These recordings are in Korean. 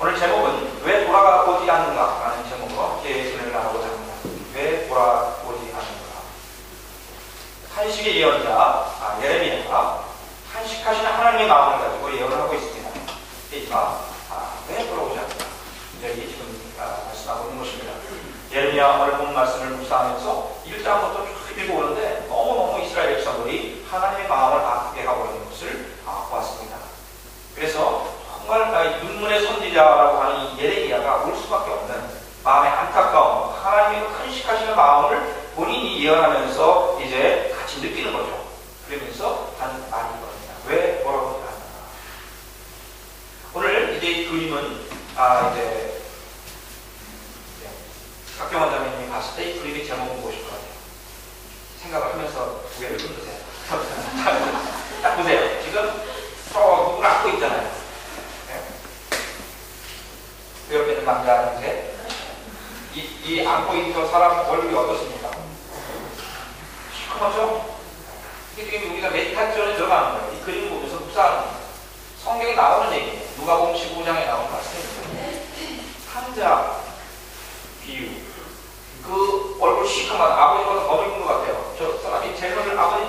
오늘 제목은 왜 돌아가고지 않는가 라는 제목으로 예수님을 나누고자 합니다. 왜 돌아오지 않는가? 한식의 예언자 아, 예레미야가 한식하신 하나님의 마음을 가지고 예언을 하고 있습니다. 그러니까 아, 왜 돌아오지 않는가? 여기 지금 아, 말씀하고 있는 것입니다. 예레미야 오늘 예레미야라고 하는 이 예레미야가 울 수밖에 없는 마음의 안타까움, 하나님의 큰식하시는 마음을 본인이 예언하면서 이제 같이 느끼는 거죠. 그러면서 한 말인 겁니다. 왜 뭐라고 하나? 오늘 이제 그림은 아 이제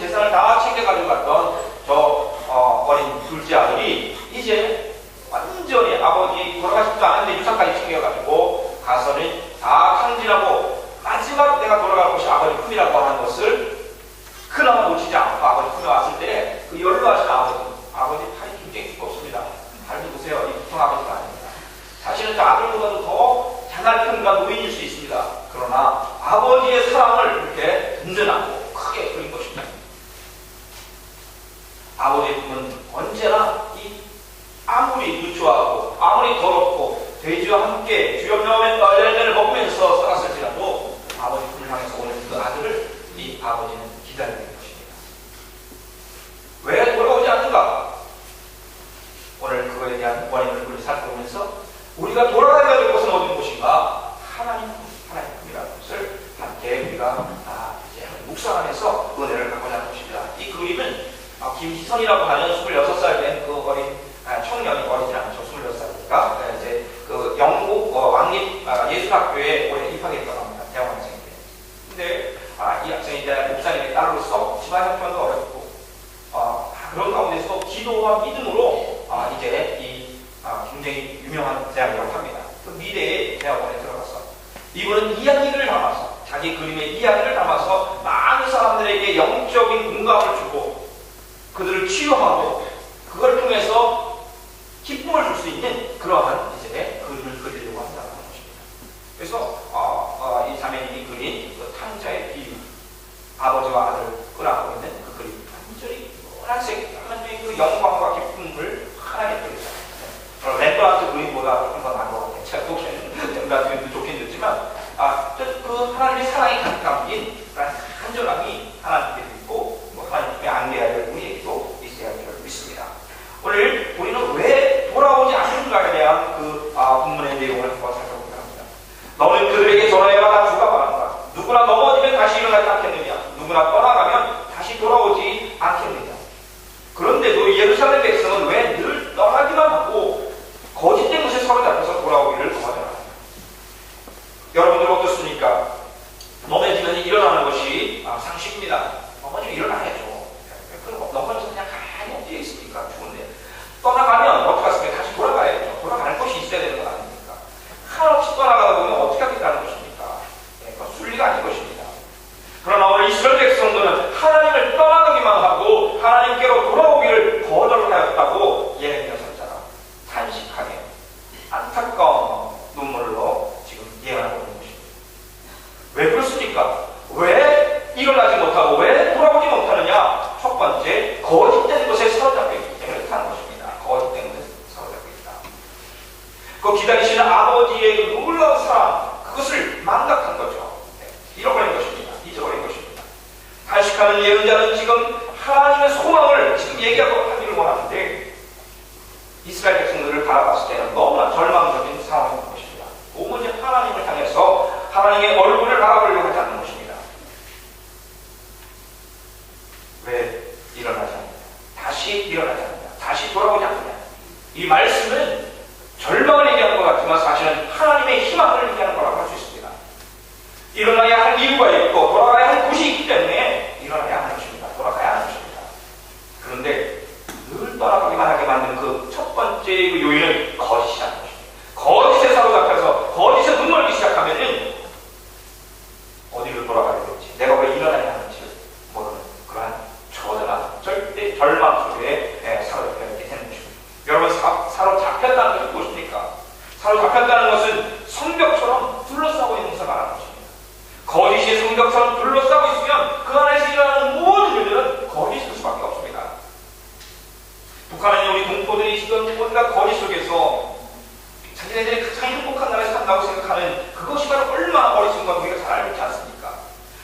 చేశారంటే 八国联 대학원에 들어가서 이분은 이야기를 담아서 자기 그림의 이야기를 담아서 많은 사람들에게 영적인 공감을 주고 그들을 치유하고 그걸 통해서 기쁨을 줄 수 있는 그러한 이제 그림을 그리려고 한다는 것입니다. 그래서 어, 어, 이 자매님이 그린 그 탕자의 비유 아버지와 naquela época, ele 왜 일어나지 않느냐? 다시 일어나지 않느냐? 다시 돌아오지 않느냐? 이 말씀은 절망을 얘기하는 것 같지만 사실은 하나님의 희망을 얘기하는 거라고 할 수 있습니다. 일어나야 할 이유가 있고 돌아가야 할 곳이 있기 때문에 일어나야 하는 것입니다. 돌아가야 하는 것입니다. 그런데 늘 떠나가기만 하게 만든 그 첫 번째 그 요인은 공격처럼 둘러싸고 있으면 그 안에서 일어나는 모든 일들은 거짓 있을 수밖에 없습니다. 북한은 우리 동포들이 지금 뭔가 거리 속에서 자기네들이 가장 행복한 나라에 산다고 생각하는 그것이 바로 얼마나 어리신 건 우리가 잘 알지 않습니까?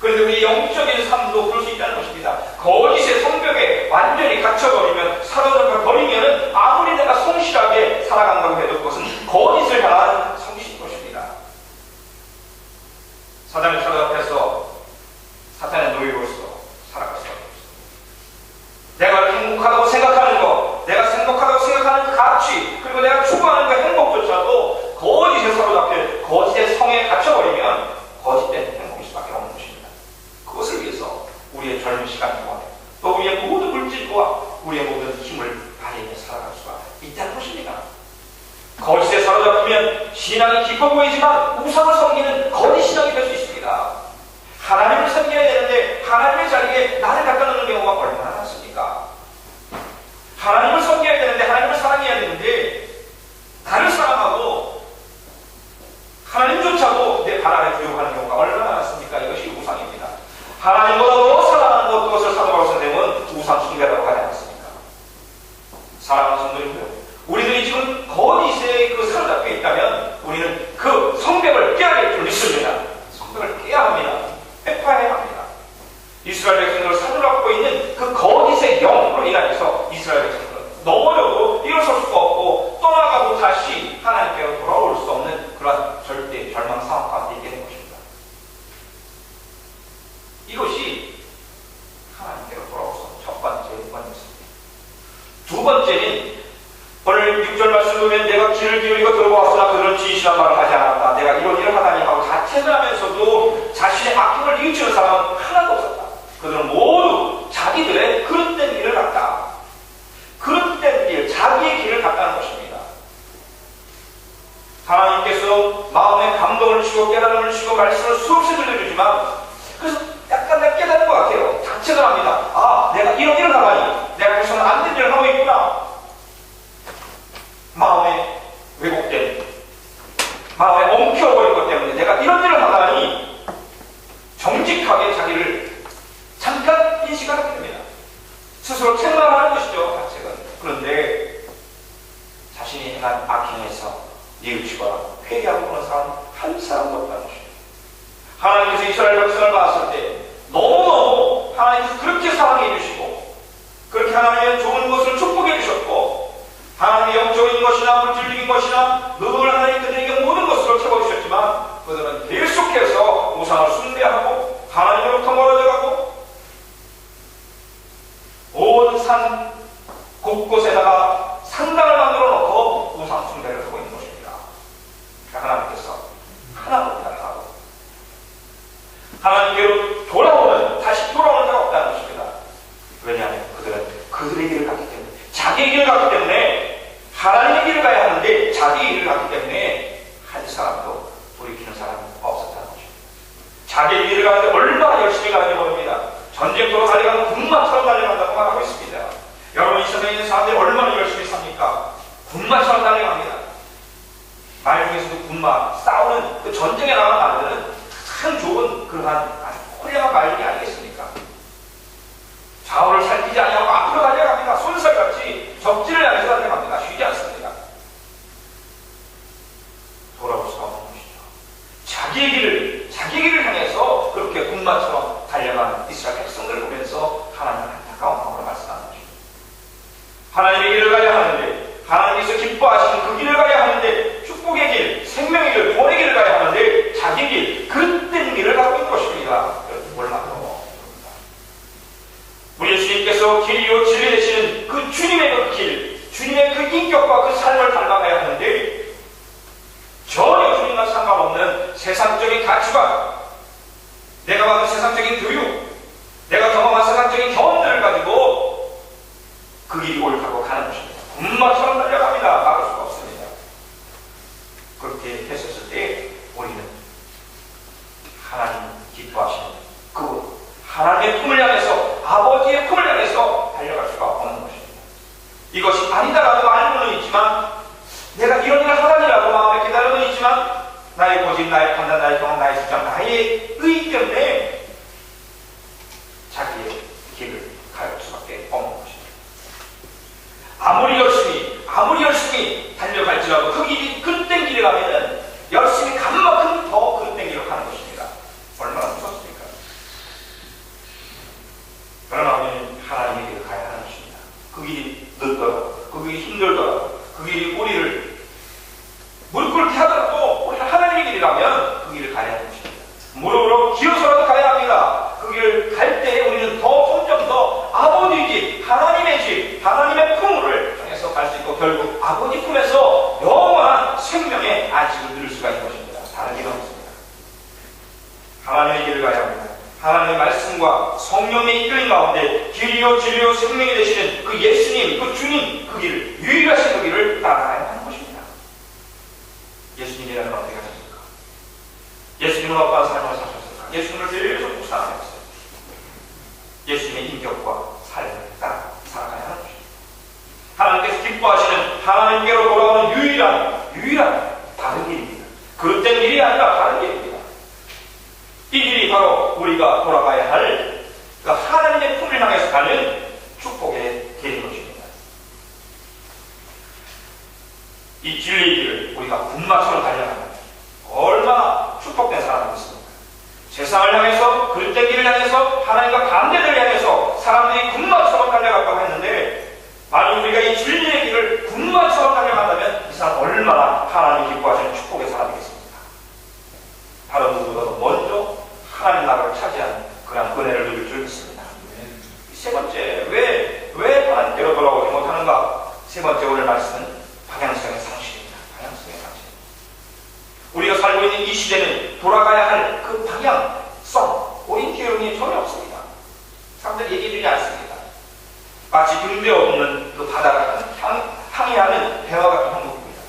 그런데 우리 영적인 삶도 그럴 수 있다는 것입니다. 거짓의 성벽에 완전히 갇혀버리면, 사로잡혀 버리면 아무리 내가 성실하게 살아간다고 해도 그것은 거짓을 향한 성실인 것입니다. 사단의 사로잡혀서 그리스도의 있다면 우리는 그 귀한 말을 하지 않았다. 내가 이런 일을 하다니 하고 자책을 하면서도 자신의 아낌을 뉘우치는 사람은 하나도 없었다. 그들은 모두 자기들의 그릇된 일을 六七张 자기 일을 가는데 얼마나 열심히 가는지 모릅니다. 전쟁터로 달려가는 군마처럼 달려간다고 말하고 있습니다. 여러분 이 세상에 있는 사람들이 얼마나 열심히 삽니까? 군마처럼 달려갑니다. 말 중에서도 군마, 싸우는 그 전쟁에 나가는 말들은 참 좋은 그러한 아주 훌륭한 말 중에 아니겠습니까? 좌우를 살 때, 腹に入れるがやは28 결국 아버지 품에서 영원한 생명의 안식을 누릴 수가 있는 것입니다. 다른 길은 없습니다. 하나님의 길을 가야 합니다. 하나님의 말씀과 성령의 이끌림 가운데 길이요 진리요 생명이 되시는 그 예수님, 그 주님, 그 길을 유일하신 그 길을 따라가야 하는 것입니다. 예수님이라면 어떻게 하셨습니까? 예수님은 어떠한 삶을 사셨습니까? 예수님을 계속 묵상하셨어요. 예수님의 인격과 삶을 따라 살아가야 하는 것입니다. 하나님께서 기뻐 하나님께로 돌아오는 유일한, 유일한 다른 길입니다. 그릇된 길이 아니라 다른 길입니다. 이 길이 바로 우리가 돌아가야 할그 하나님의 품을 향해서 가는 축복의 길인 것입니다. 이 진리의 길을 우리가 군마처럼 달려가면 얼마나 축복된 사람이 있습니까? 세상을 향해서 그릇된 길을 향해서 하나님과 반대를 향해서 사람들이 군마처럼 달려갔다고 했는데 만약 우리가 이 진리의 길을 군마처럼 달려간다면 이 사람 얼마나 하나님 기뻐하시는 축복의 사람이겠습니까? 다른 누구보다도 먼저 하나님 나라를 차지하는 그런 은혜를 누릴 줄 믿습니다. 세 번째, 왜, 왜 하나님께로 돌아오지 못하는가? 세 번째 오늘 말씀은 방향성의 상실입니다. 방향성의 상실. 우리가 살고 있는 이 시대는 돌아가야 할 그 방향성, 오리엔티어이 전혀 없습니다. 사람들이 얘기해 주지 않습니다. 마치 등대 없는 그 바다 같은 향, 항해하는 배와 같은 항목입니다.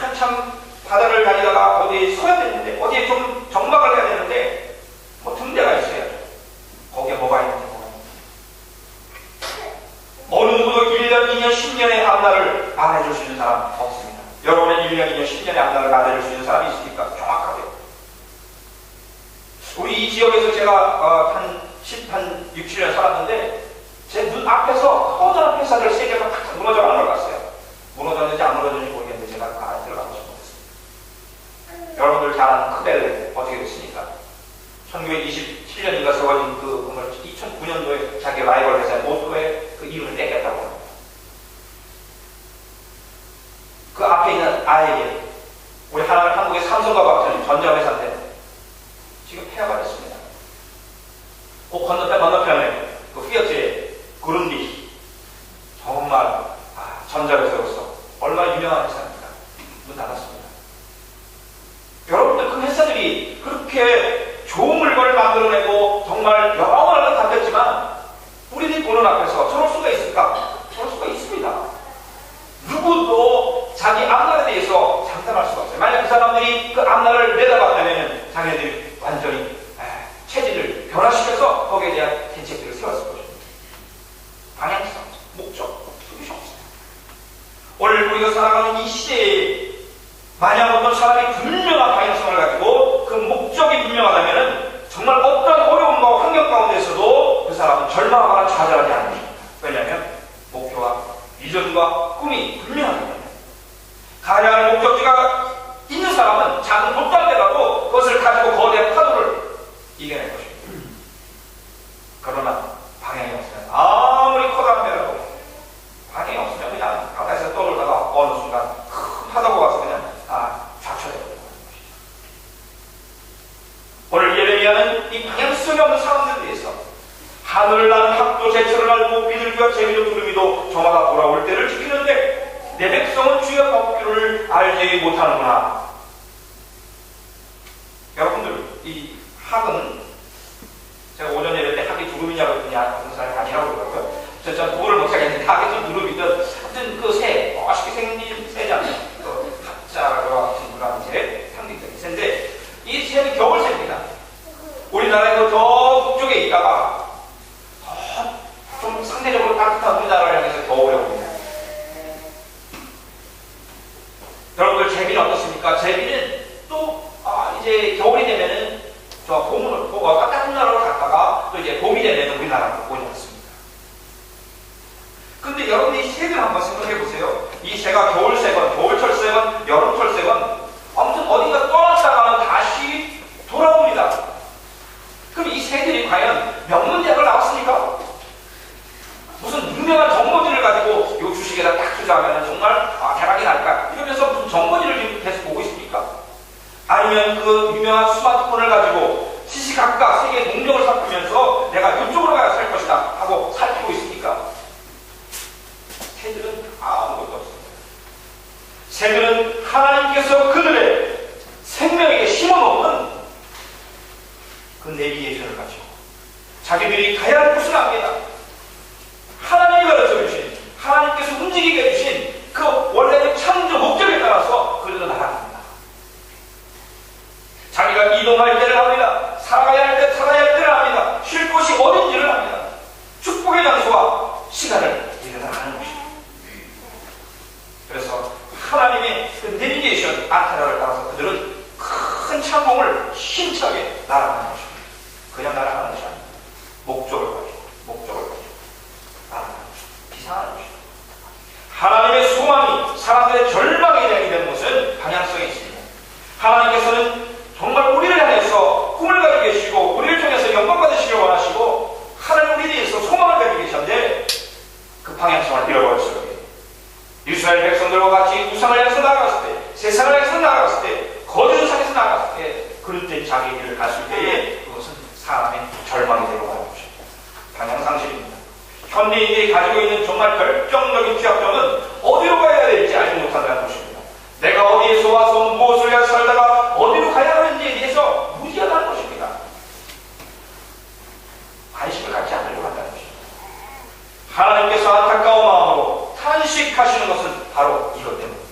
한참 바다를 다니다가 어디에 서야 되는데, 어디에 좀 정박을 해야 되는데, 뭐 등대가 있어야죠. 거기에 뭐가 있는지 모릅니다. 어느 누구도 1년, 2년, 10년의 앞날을 말해줄 수 있는 사람 없습니다. 여러분의 1년, 2년, 10년의 앞날을 말해줄 수 있는 사람이 있습니까? 정확하게. 우리 이 지역에서 제가 어, 한 10, 한 6, 7년 살았는데 제 눈 앞에서 커다란 회사들 세 개가 탁 무너져가는 걸 봤어요. 무너졌는지 안 무너졌는지 모르겠는데 제가 그 안에 들어가보지 못했습니다. 여러분들 잘 아는 크벨레 어떻게 됐습니까? 1927년인가 세워진 그 건물 2009년도에 자기 라이벌 회사 모토에 우리나라의 그저 북쪽에 있다가 더 좀 상대적으로 따뜻한 우리나라를 향해서 겨울에 옵니다. 여러분들 제비는 어떻습니까? 제비는 이제 겨울이 되면은 저 봄으로 봄, 어, 따뜻한 나라로 갔다가 또 이제 봄이 되면 우리나라로 오지 않습니다. 근데 여러분이 이 새들 한번 생각해 보세요. 이 새가 겨울 새건, 겨울철 새건, 여름철 새건 아무튼 어딘가 떠났다가는 다시 돌아옵니다. 그럼 이 새들이 과연 명문대학을 나왔습니까? 무슨 유명한 정보지를 가지고 요 주식에다 딱 투자하면 정말 아, 대박이 날까? 이러면서 무슨 정보지를 지금 계속 보고 있습니까? 아니면 그 유명한 스마트폰을 가지고 시시각각 세계 동력을 살피면서 내가 이쪽으로 가야 살 것이다 하고 살피고 있습니까? 새들은 아무것도 없습니다. 새들은 하나님께서 그들의 생명에게 심어놓은 그 내비게이션을 가지고 자기들이 가야 할 곳을 압니다. 하나님이 가르쳐 주신, 하나님께서 움직이게 해주신 그 원래의 창조 목적에 따라서 그들은 나아갑니다. 자기가 이동할 때를 압니다. 살아가야 할 때, 살아야 할 때를 압니다. 쉴 곳이 어딘지를 압니다. 축복의 장소와 시간을 아는 것입니다. 그래서 하나님의 그 내비게이션 안테나를 따라서 그들은 큰 창공을 힘차게 날아가는 것입니다. 그냥 날아가는 것이 아닙니다. 목적을 가지고, 목적을 가지고 날아가는 것입니다. 이상한 것입니다. 하나님의 소망이 사람들의 절망이 되게 되는 것은 방향성이 있습니다. 하나님께서는 정말 우리를 향해서 꿈을 가지고 계시고 우리를 통해서 영광 받으시길 원하시고 하나님 우리에 대해서 소망을 가지고 계셨는데 그 방향성을 잃어버렸어요. 이스라엘 백성들과 같이 우상을 향해서 나아갔을 때, 세상을 향해서 나아갔을 때, 거짓을 향해서 나아갔을 때, 그럴 때 자기 길을 갔을 때에 그것은 사람의 절망이 되고 가는 것입니다. 방향상실입니다. 현대인들이 가지고 있는 정말 결정적인 취약점은 어디로 가야 될지 알지 못한다는 것입니다. 내가 어디에서 와서 무엇을 해야 살다가 어디로 가야 하는지에 대해서 무지하다는 것입니다. 관심을 갖지 않으려고 한다는 것입니다. 하나님께서 안타까운 마음으로 탄식하시는 것은 바로 이것 때문입니다.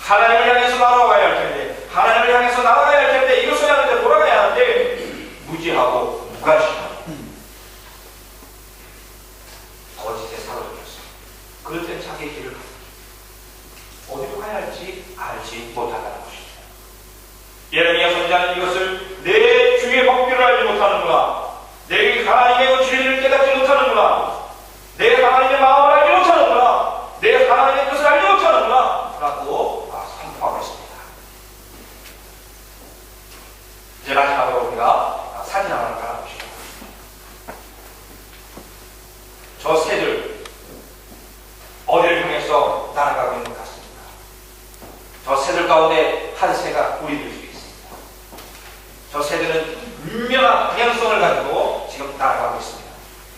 하나님을 향해서 나아가야 할 텐데, 하나님을 향해서 나아가야 할 텐데, 이것을 하는데 돌아가야 하는데, 무지하고 무관심하고 거짓에 사로잡혔어요. 그럴 땐 자기의 길을 가. 어디로 가야 할지 알지 못하다는 것입니다. 예레미야 선지자는 이것을 내 주의 법규를 알지 못하는구나. 내 하나님의 그 진리를 깨닫지 못하는구나. 내 하나님의 마음을 알지 못하는구나. 내 하나님의 뜻을 알지 못하는구나. 라고 아, 선포하고 있습니다. 이제 마지막으로 우리가 아, 사진 하나를 깔아봅시다. 저 새들 어디를 향해서 날아가고 있는 것 같습니다. 저 새들 가운데 한 새가 우리들 중에 있습니다. 저 새들은 분명한 방향성을 가지고 지금 날아가고 있습니다.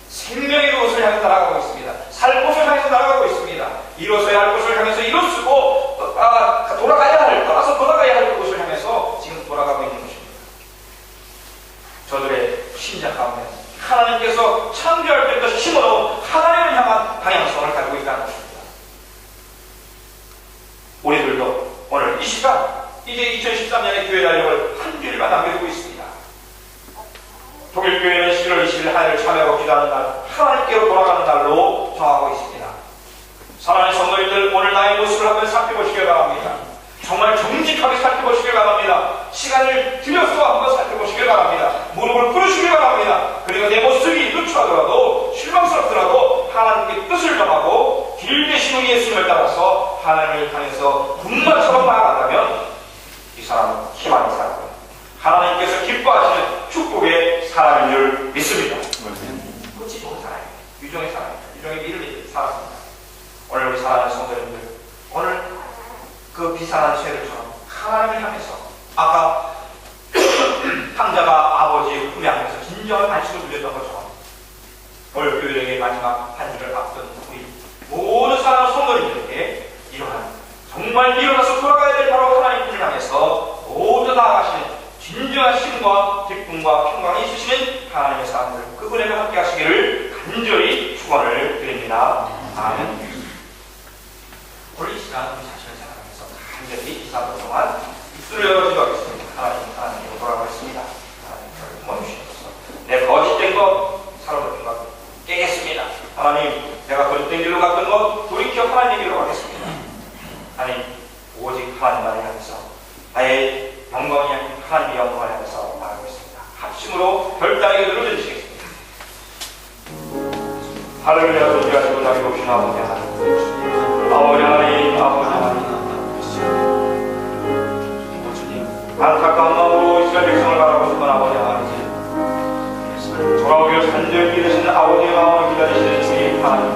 생명의 곳을 향해 날아가고 있습니다. 살 곳을 향해서 날아가고 있습니다. 이루어서야 할 곳을 향해서 이루어쓰고 아, 돌아가야 할, 떠나서 돌아가야 할 곳을 향해서 지금 돌아가고 있는 것입니다. 심장 가운데 하나님께서 창조할 때부터 심어놓은 하나님을 향한 방향성을 가지고 있다는 것입니다. 우리들도 오늘 이 시간 이제 2013년의 교회 달력을 한 주일만 남겨두고 있습니다. 독일 교회는 11월 20일 하늘을 참여하고 기도하는 날, 하나님께로 돌아가는 날로 정하고 있습니다. 사랑하는 성도님들, 오늘 나의 모습을 한번 살펴보시길 바랍니다. 정말 정직하게 살펴보시길 바랍니다. 시간을 들여서 한번 살펴보시길 바랍니다. 무릎을 꿇으시길 바랍니다. 그리고 내 모습이 누추하더라도 실망스럽더라도 하나님께 뜻을 정하고 길 대신 우리 예수님을 따라서 하나님을 향해서 군마처럼 나아간다면 이 사람은 희망의 사람입니다. 하나님께서 기뻐하시는 축복의 사람인 줄 믿습니다. 그렇지 좋은 사람입니다. 유종의 사람입니다. 유종의 믿음이 살았습니다. 오늘 우리 사랑하는 성도님들, 오늘 그 비상한 쇠들처럼 하나님을 향해서 아까 황자가 아버지의 품에 안에서 진정한 안식을 누렸던 것처럼 오늘 교회의 마지막 한 일을 앞둔 우리 모든 사랑하는 성도님들에게 이러한 정말 일어나서 돌아가야 될 바로 하나님 분을 향해서 모두 나아가시는 진정한 힘과 기쁨과 평강이 있으시는 하나님의 사람들 그분에게 함께 하시기를 간절히 축원을 드립니다. 아멘. 이 시간 우리 자신을 생각하면서 간절히 이 3분 동안 주를 여러 가지가 있습니다. 하나님, 아, 하나님, 예, 예, 돌아가고 있습니다. 하나님, 아, 예, 저를 도와주시옵소서. 내 네, 거짓된 것, 사로잡힌 것, 깨겠습니다. 하나님, 내가 거짓된 길로 갔던 것, 돌이켜 하나님 길로 가겠습니다. 하나님, 오직 하나님만을 향해서 나의 영광이 아닌 하나님의 영광을 향해서 나가고 있습니다. 합심으로 별다리에 눌러주시겠습니다. 할렐루야, 존귀하시고 나게 오신 아버지 하나님. 아버지 하나님, 아버지 하나님. 안타까운 마음으로 이스라엘 백성을 바라보시던 아버지 하나님 돌아오기를 산지를 기르시는 아버지의 마음을 기다리시는 주님 하나님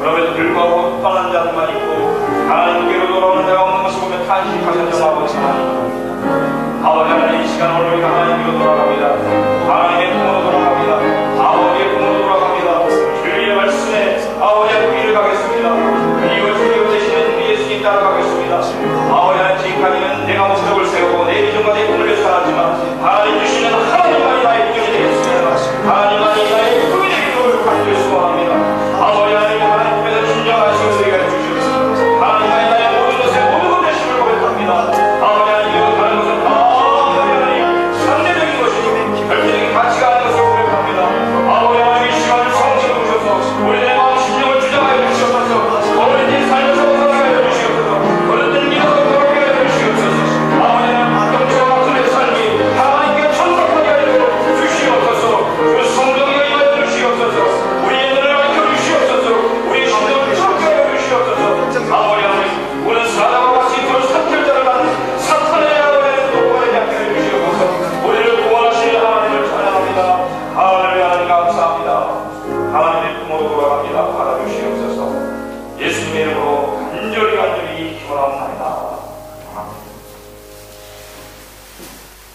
그럼에도 불구하고 떠난 자들만 있고 하나님께로 돌아오는 자가 없는 것을 보며 탄식하셨던 아버지 하나님 아버지 하나님 이 시간 오늘 하나님께로 돌아갑니다.